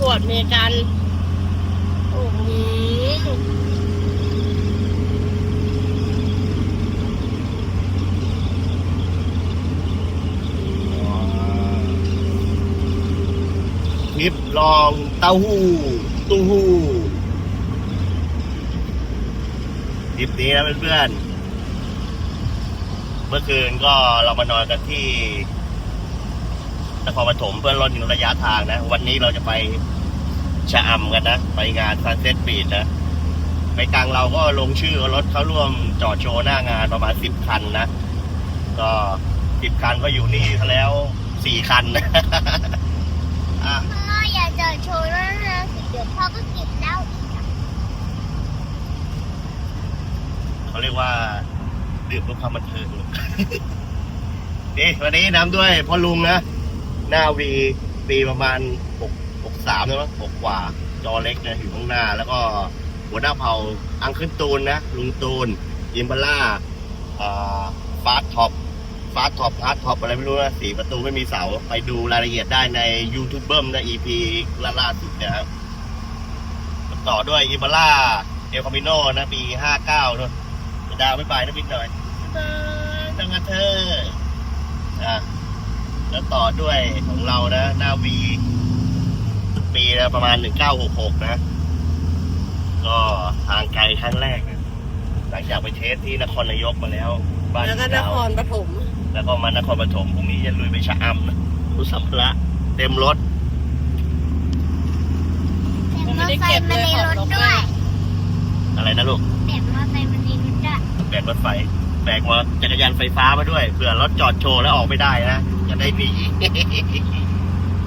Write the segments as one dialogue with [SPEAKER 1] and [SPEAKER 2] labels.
[SPEAKER 1] กวดเมกันโอ้โห
[SPEAKER 2] คลิปลองเต้าหู้ตู้หู้คลิปนี้นะเพื่อนๆเมื่อคืนก็เรามานอนกันที่ นครปฐมเพื่อลดระยะทางนะ วันนี้เราจะไปชะอำกันนะ ไปงานซันเซ็ตบีดนะ ไปกลางเราก็ลงชื่อรถเข้าร่วมจอดโชว์หน้างานประมาณสิบคันนะ ก็สิบคันก็อยู่นี่ซะแล้วสี่คันนะอะ
[SPEAKER 3] พ่ออยากจะโชว์แล้วนะสิเดี๋ยวพ่อก็เก็บแล้วอีกอะ
[SPEAKER 2] เขาเรียกว่าดื่มเพื่อความบันเทิงนี่วันนี้นำด้วยพ่อลุงนะ หน้าวีปีประมาณหกหกสามนะมั้งหกกว่า จอเล็กนะอยู่ข้างหน้า แล้วก็หัวหน้าเผ่าอังขึ้นตูนนะลุงตูนอิมบาร่าฟาสท็อปฟาสท็อปฟาสท็อปอะไรไม่รู้นะสีประตูไม่มีเสา ไปดูรายละเอียดได้ในยูทูบเบิร์นะ EP ล่าล่าสุดนะครับต่อด้วยอิมบาร่าเอลคามิโนนะปีห้าเก้าเนอะดาวไม่ไปนะพี่หน่อยบ๊ายบายจังกันเธออะ แล้วต่อด้วยของเรานะ หนาวีปีละประมาณ 1966 นะ ก็ทางไกลครั้งแรกนะหลังจากไปเทสที่นครนายกมาแล้ว บ้าน
[SPEAKER 1] แล้วก็น
[SPEAKER 2] เก่า
[SPEAKER 1] ครปฐม
[SPEAKER 2] แล้วก็มานครปฐมพรุ่งนี้จะลุยไปชะอำนะรุสัมภาระเต็มรถ
[SPEAKER 3] แบกมอเตอร์ไซค์มาในรถด้วย
[SPEAKER 2] อะไรนะลูก
[SPEAKER 3] แบกมอเตอร์ไซค์มาในรถด้วย
[SPEAKER 2] แบกรถไฟ แบกมาจักรยานไฟฟ้ามาด้วยเผื่อรถจอดโชว์แล้วออกไม่ได้นะจะได้หนี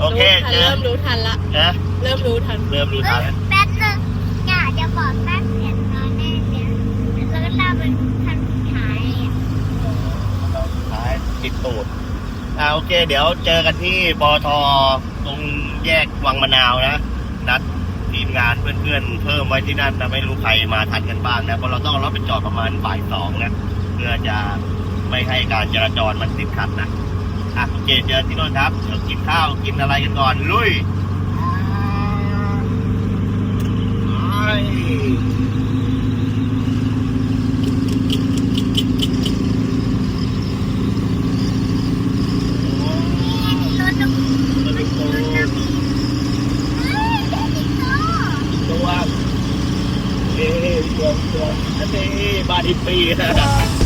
[SPEAKER 2] โอเคเจอ
[SPEAKER 1] เริ่มรู้ทันละ
[SPEAKER 2] นะ
[SPEAKER 1] เริ่มรู้ทัน
[SPEAKER 2] เริ่มดู
[SPEAKER 3] เอ้
[SPEAKER 2] ทาง
[SPEAKER 3] ย
[SPEAKER 2] แล้ว
[SPEAKER 3] แป๊บนึงอยากจะบอกแป๊บเสียงน้อยแน่เนี่ยแล้วก็ตามเป็นคันสุดท้ายอะ
[SPEAKER 2] สุดท้ายติดตูดอ่าโอเค เดี๋ยวเจอกันที่ปอทตรงแยกวังมะนาวนะนัดทีมงานเพื่อนๆเพิ่มไว้ที่นั่นนะไม่รู้ใครมาทันกันบ้างนะเพราะเราต้องเอารถไปจอดประมาณบ่ายสองนะ เพื่อจะไม่ให้การจราจรมันติดขัดนะอะโอเคเจอที่โน่นครับเดี๋ยวกินข้าวกินอะไรกันก่อนลุยไป
[SPEAKER 3] รถน้ำ
[SPEAKER 2] ตัวเล็กตัว
[SPEAKER 3] รถน้ำมีเฮ้ยเด็กโต
[SPEAKER 2] ตัวเจ็บตัวนี่บาดิปีนะ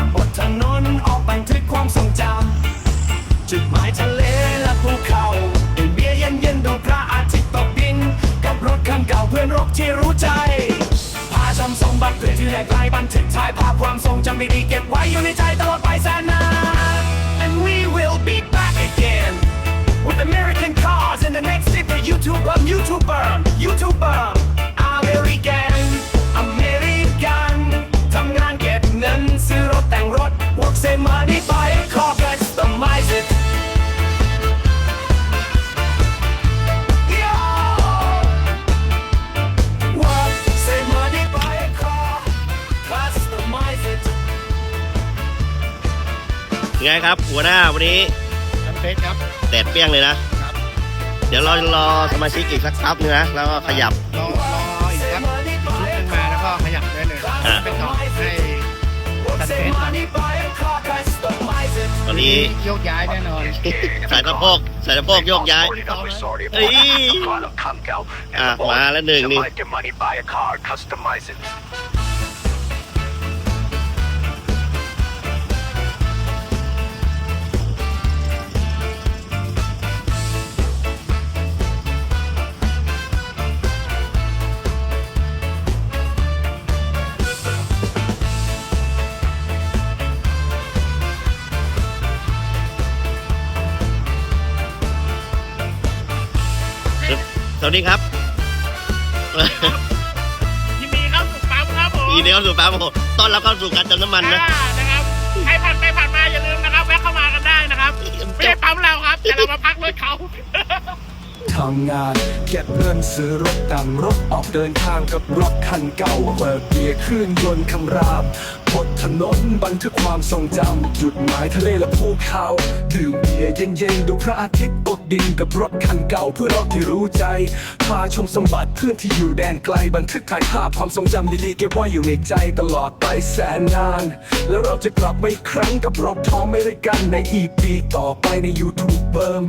[SPEAKER 4] เพื่อที่แหลกลายบันทึกถ่ายภาพความทรงจำดีๆเก็บไว้อยู่ในใจตลอดไปแสนนาน and we will be back again with American cars in the next city YouTuber YouTuber YouTuber American American ทำงานเก็บเงินซื้อรถแต่งรถ work save money buy a car
[SPEAKER 2] ไงครับ หัวหน้าวันนี้
[SPEAKER 5] น้ำเพชรครับ
[SPEAKER 2] แดดเปรี้ยงเลยนะ
[SPEAKER 5] ครับ
[SPEAKER 2] เดี๋ยวเรารอสมาชิกอีกสักครับนึงนะแล้วก็ขยับ
[SPEAKER 5] รอรออีกครับชุดหนึ่งมาแล้วก็ขยับได้เลย
[SPEAKER 2] อะ
[SPEAKER 5] ไปต่อให้
[SPEAKER 4] Work, save money, buy a car, customize it.
[SPEAKER 2] ตอนนี้
[SPEAKER 5] โยกย้ายแน่นอน
[SPEAKER 2] สายสะโพกสายสะโพกโยกย้าย เอ้ยอะมาแล้วหนึ่งนี่ วัสดีครับ
[SPEAKER 6] ยินดีเข้าสู่ปั๊มครับผม
[SPEAKER 2] อีเดียวสู่ปั๊มผมต้อนรับเข้าสู่การเติมน้ำมันนะ
[SPEAKER 6] อ่านะครับใครผ่านไปผ่านมาอย่าลืมนะครับแวะเข้ามากันได้นะครับไม่ใช่ปั๊มเราครับแต่เรามาพักรถเขาำ
[SPEAKER 4] งานเก็บเงินซื้อรถแต่งรถออกเดินทางกับรถคันเก่าเปิดเบียร์ขึ้นยนต์คำรามบน ถนนบันทึกความทรงจำจุดหมายทะเลและภูเขาดื่มเบียร์เย็นๆดูพระอาทิตย์ตกดินกับรถคันเก่าเพื่อเราที่รู้ใจ พาชมสมบัติเพื่อนที่อยู่แดนไกลบันทึกถ่ายภาพความทรงจำดีๆเก็บไว้อยู่ในใจตลอดไปแสนนาน แล้วเราจะกลับมาอีกครั้งกับรอบท้องไม่ได้กันในอีพีต่อไปใน YouTube เบิร์ม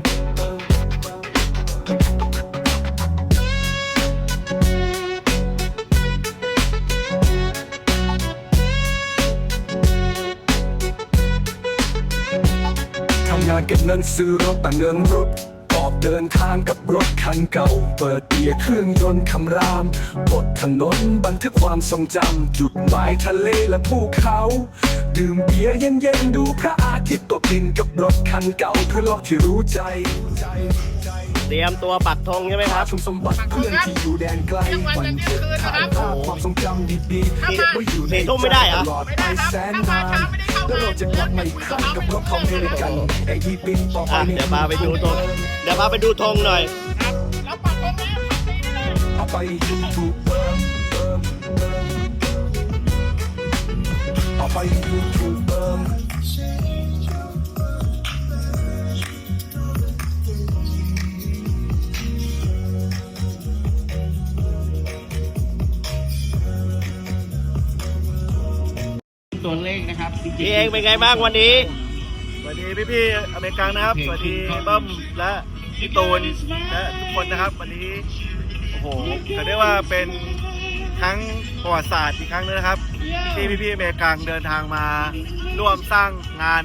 [SPEAKER 4] านเก็บเงินซื้อรถแต่เงินรถออกเดินทางกับรถคันเก่า เปิดเบียร์เครื่องยนต์คำรามบนถนนบันทึกความทรงจำจุดหมายทะเลและภูเขา ดื่มเบียร์เย็นๆ ดูพระอาทิตย์ตกดินกับรถคันเก่าเพื่อโลกที่รู้ใจ
[SPEAKER 2] เตรียมตัวปักธงใช่ไหมครับ
[SPEAKER 4] ชมสมบัติเพื่อนที่อยู่แดนไกลบันทึกถ่ายภาพความทรงจำดีๆเก็บไว้อยู่ใน
[SPEAKER 2] สี่ทุ่มไม่ได้เหรอ
[SPEAKER 4] ตลอดไปแสนนาน แล้วเราจะกลับมาอีกครั้งกับรถเขาเมริกันไอ้ยี่ปีต่อไป
[SPEAKER 2] อะ
[SPEAKER 4] ใน
[SPEAKER 2] เดี๋ยวพาไปดูธงเดี๋ยวพาไปดูธงหน่อย
[SPEAKER 6] ครับแล้วปักตรงนี้ปักตรงนี้เลย
[SPEAKER 4] เอาไปยูทูบเบิร์มเบิร์มเบิร์มเอาไปยูทูบเบิร์ม
[SPEAKER 5] ตัวเลขนะครับจริงๆ
[SPEAKER 2] พี่เองเป็นไงบ้างวันนี้
[SPEAKER 7] สวัสดีพี่พี่ๆอเมริกันนะครับ สวัสดีเบิ้มและพี่ตูนและทุกคนนะครับ วันนี้โอ้โหเขาเรียกว่าเป็นครั้งประวัติศาสตร์อีกครั้งนึงนะครับ ที่พี่พี่ๆอเมริกันเดินทางมาร่วมสร้างงาน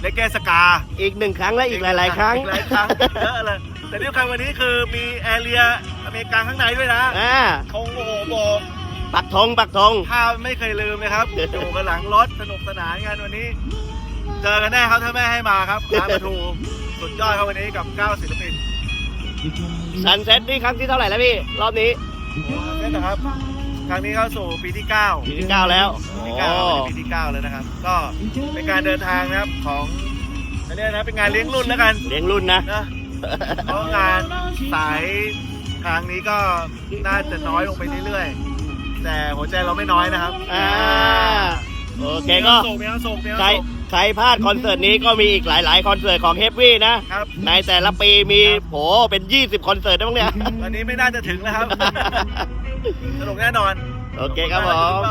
[SPEAKER 7] เลกเกสกา
[SPEAKER 2] อีกหนึ่งครั้งและอีกหลาย ๆ ครั้ง
[SPEAKER 7] อีกหลายครั้งเยอะเลยแต่ที่สำคัญวันนี้คือมีแอเรียอเมริกันข้างในด้วยนะ
[SPEAKER 2] อ่า
[SPEAKER 7] คงโอ้โหโบก
[SPEAKER 2] ปักธงปักธง
[SPEAKER 7] ภาพไม่เคยลืมเลยครับ อยู่กันหลังรถสนุกสนานกันวันนี้ เจอกันแน่ครับถ้าแม่ให้มาครับร้านประทูสุดยอดครับวันนี้กับ9ศิลปิน
[SPEAKER 2] ซันเซ็ตนี่ครั้งที่เท่าไหร่แล้วพี่ รอบนี้
[SPEAKER 7] นี่นะครับ ครั้งนี้เข้าสู่ปีที่ 9
[SPEAKER 2] ปีที่เก้าแล้ว
[SPEAKER 7] ปี
[SPEAKER 2] โอ้
[SPEAKER 7] ที่9ปีที่ 9 แล้วนะครับ ก็เป็นการเดินทางนะครับของอันนี้นะเป็นงานเลี้ยงรุ่นแล้วกัน
[SPEAKER 2] เลี้ยงรุ่นนะ
[SPEAKER 7] นะเพราะงานสายทางนี้ก็น่าจะน้อยลงไปเรื่อยๆ แต่หัวใจเราไม่น้อยนะครับ
[SPEAKER 2] อ่าโอเคก็
[SPEAKER 7] มีความสุขมีความ
[SPEAKER 2] ใคร
[SPEAKER 7] สุข
[SPEAKER 2] ใครพลาดคอนเสิร์ตนี้ก็มีอีกหลายๆคอนเสิร์ตของเฮฟวี่นะ
[SPEAKER 7] ครับ
[SPEAKER 2] ในแต่ละปีมีโหเป็น 20 คอนเสิร์ตได้บ้างเนี่ย
[SPEAKER 7] วันนี้ไม่น่าจะถึงแล้วครับ สนุกแน่นอน
[SPEAKER 2] โอเคครับผม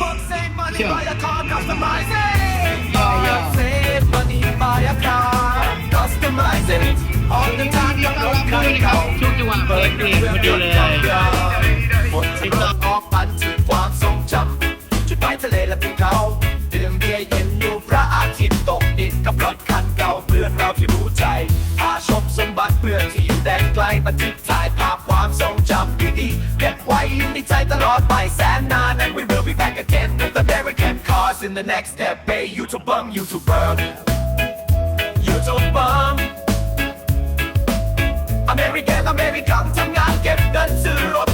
[SPEAKER 4] Fuck save money buy a car customize it Fuck save money buy a car customize it All the time กับรถคันเก่า
[SPEAKER 5] ช่วงจังหวะเปิดเพลงพอดีเลย
[SPEAKER 4] บนถนนออกบันทึกความทรงจำจุดหมายทะเลและภูเขาดื่มเบียร์เย็นดูพระอาทิตย์ตกดินกับรถคันเก่าเพื่อนเราที่รู้ใจพาชมสมบัติเพื่อนที่อยู่แดนไกลบันทึกถ่ายภาพความทรงจำดีๆเก็บไว้ในใจตลอดไปแสนนาน and we will be back again with American cars in the next step hey YouTube bum YouTube bum YouTube bum American American ทำงานเก็บเงินซื้อรถ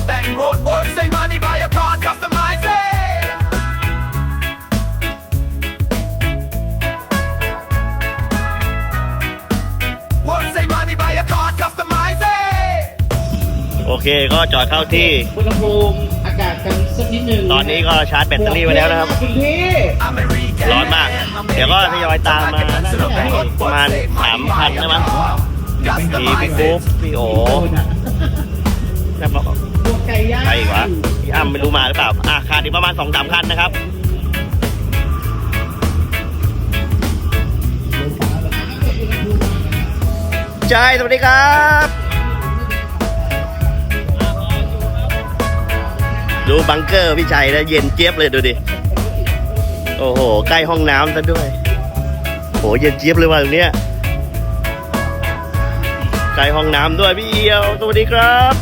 [SPEAKER 2] เคก็จอดเข้าที่
[SPEAKER 5] อุณหภูมิอากาศกันสักนิดหนึ่ง
[SPEAKER 2] ตอนนี้ก็ชาร์จแบตเตอรี่ไว้แล้วนะครับ
[SPEAKER 5] คุณพี่
[SPEAKER 2] ร้อนมาก เดี๋ยวก็ทยอยตามมาน่าจะได้ประมาณ3,000นะมั้งมีพี่กุ๊กพี่โอแล้วก็
[SPEAKER 5] พวกไก่ย่าง
[SPEAKER 2] ใครอีกวะพี่อ้ำไม่รู้มาหรือเปล่าอะขาดอีกประมาณสองสามคันนะครับใช่สวัสดีครับ ดูบังเกอร์พี่ชัยนะเย็นเจี๊ยบเลยดูดิ โอ้โห ใกล้ห้องน้ำซะด้วยโหเย็นเจี๊ยบเลยว่ะตรงเนี้ยใกล้ห้องน้ำด้วยพี่เอียว สวัสดีครับ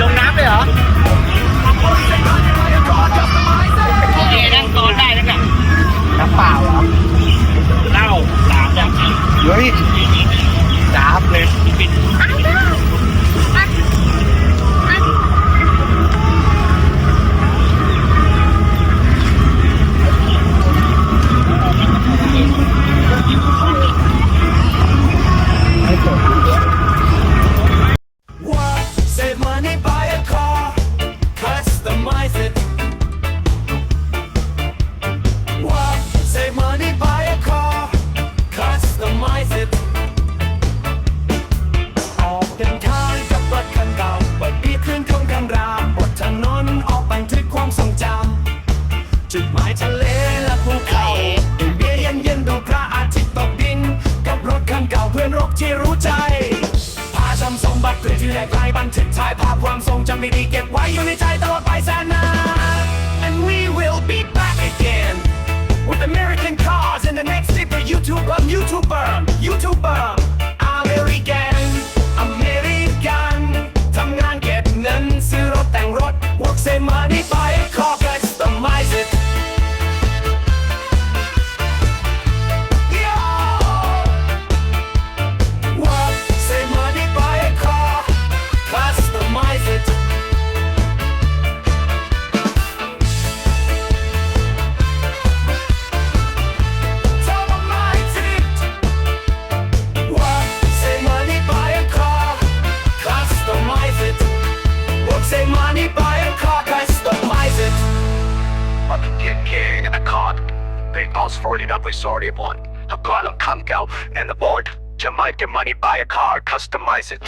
[SPEAKER 7] จมน้ำเลยเหรอ
[SPEAKER 6] โอเคนั่งโซนได้แล้วกัน
[SPEAKER 7] น้ำเปล่าเหรอ
[SPEAKER 6] เหล้าสามอย่าง
[SPEAKER 7] เฮ้ย แลกลา
[SPEAKER 3] ย
[SPEAKER 4] บันทึกถ่ายภาพความทรงจำดีๆเก็บไว้อยู่ในใจตลอดไปแสนนาน
[SPEAKER 8] Both folded up with sorry one. A bottle come out and the board. To make your money buy a car, customize it.